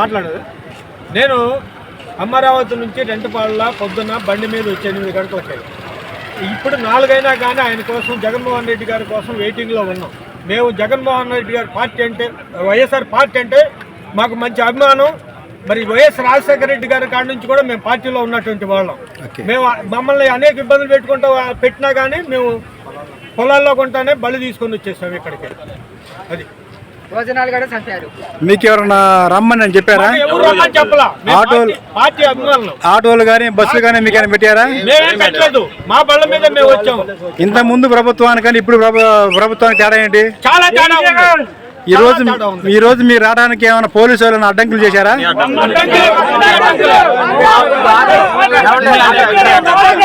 మాట్లాడదు. నేను అమరావతి నుంచి రెంటపాళ్ళ పొద్దున్న బండి మీద వచ్చి ఎనిమిది గంటలు వచ్చాయి ఇప్పుడు నాలుగైనా కానీ ఆయన కోసం జగన్మోహన్ రెడ్డి గారి కోసం వెయిటింగ్లో ఉన్నాం. మేము జగన్మోహన్ రెడ్డి గారి పార్టీ అంటే వైఎస్ఆర్ పార్టీ అంటే మాకు మంచి అభిమానం. మరి వైఎస్ రాజశేఖర రెడ్డి గారి కాడి నుంచి కూడా మేము పార్టీలో ఉన్నటువంటి వాళ్ళం. మేము మమ్మల్ని అనేక ఇబ్బందులు పెట్టుకుంటూ పెట్టినా కానీ మేము పొలాల్లో కొంటానే బలి తీసుకొని వచ్చేసాం ఇక్కడికి. అది. భోజనాలు కూడా చంపారు మీకు ఎవరన్నా రమ్మని అని చెప్పారా? మాకు ఎవరు రమ్మని చెప్పలా? మేము ఆటోలు- పార్టీ- పార్టీ అభిమానులు. ఆటోలు కానీ బస్సులు కానీ మీకు పెట్టారా? మేమేం పెట్టలేదు. మా బళ్ళ మీద మేము వచ్చాము ఇంత ముందు ప్రభుత్వానికి కానీ ఇప్పుడు ప్రభు- ప్రభుత్వానికి తేడా ఏంటి? చాలా తేడా ఉంది. ఈ రోజు. ఈ రోజు మీరు రావడానికి ఏమైనా పోలీసు వాళ్ళని అడ్డంకులు చేశారా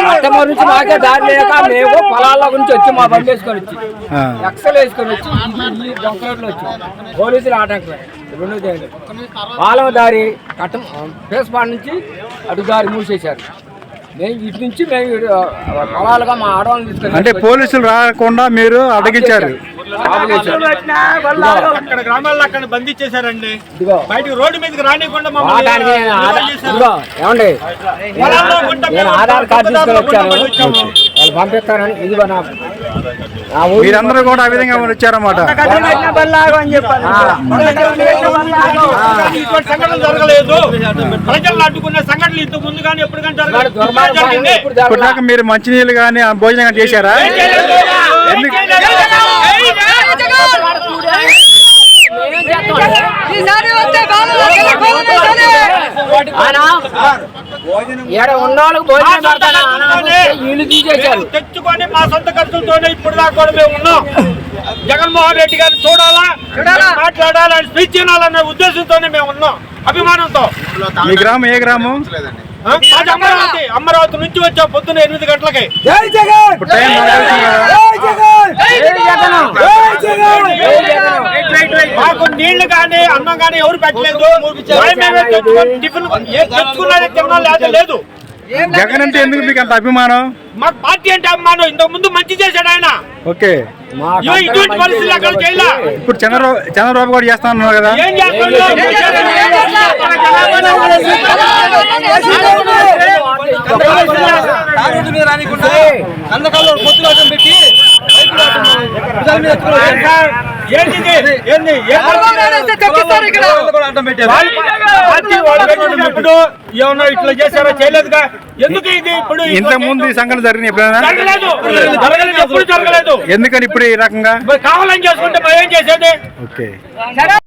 అత్తమ్మ నుంచి మాకే దారి లేక మేము పొలాల గురించి వచ్చి మా బండి వేసుకొని వచ్చి ఆ. ఎక్సల్ వేసుకొని వచ్చి ఈ- ఈ డొంక రోడ్లో వచ్చి పోలీసులు ఆటంకం రెండు చేయండి పాలెం దారి కట్టం ఫేస్పాడ్ నుంచి అటు దారి మూసేశారు మేము ఇటు నుంచి మేము పొలాలుగా మా ఆడవాళ్ళని తీసుకొని అంటే పోలీసులు రాకుండా మీరు అడ్డగించారు. అక్కడ గ్రామాల్లో అక్కడ బంధించేశారండి ఇదిగో. బయటికి రోడ్డు మీదకి నేను ఆధార్ కార్డు తీసుకొని వచ్చాను. వాళ్ళు పంపిస్తానని మీరందరూ కూడా ఆ విధంగా వచ్చారన్నమాట? ఇటువంటి సంఘటనలు జరగలేదు. ప్రజలను అడ్డుకునే సంఘటనలు ఇంతకు ముందు కానీ ఎప్పుడు జరగలేదు. మీరు మంచినీళ్ళు కానీ భోజనం కానీ చేశారా? ఎందుకు? మా భోజనం పెడతాను? వీళ్ళు తీసేశారు. తెచ్చుకొని మా సొంత ఖర్చులతోనే ఇప్పుడు దాకా కూడా మేము ఉన్నాం. జగన్మోహన్ రెడ్డి గారిని చూడాలా? మాట్లాడాలని స్పీచ్ వినాలనే ఉద్దేశంతోనే మేము ఉన్నాం. అభిమానంతో. మీ గ్రామం ఏ గ్రామం? అమరావతి. అమరావతి నుంచి వచ్చాం పొద్దున్న ఎనిమిది గంటలకి. ఇప్పుడు టైం మాట్లాడుతుంది కదా మాకు నీళ్ళు కానీ అన్నం కానీ ఎవరు పెట్టలేదు. టిఫిన్ ఏ తెచ్చుకున్నది తిన్నా లేదా. లేదు జగన్ అంటే ఎందుకు మీకు అంత అభిమానం? మాకు పార్టీ అంటే అమ్మాను ఇంతకు ముందు మంచి చేశాడు ఆయన. ఓకే. ఇటువంటి పరిస్థితులు అక్కడ చేయలే? ఇప్పుడు చంద్రబాబు చంద్రబాబు కూడా చేస్తా ఉన్నారు కదా. ఏం మీద రానికుండా కందకాల్లో పొత్తులు అడ్డం పెట్టి ఏం ఏమన్నా ఇట్లా చేశారో? చేయలేదుగా? ఎందుకు ఇది ఇప్పుడు ఇంత ముందు ఈ సంఘటన జరిగిన ఎప్పుడైనా? జరగలేదు. జరగలేదు. ఎప్పుడు జరగలేదు. ఎందుకని ఇప్పుడు ఈ రకంగా? కావాలని చేసుకుంటే భయం చేసేది. ఓకే.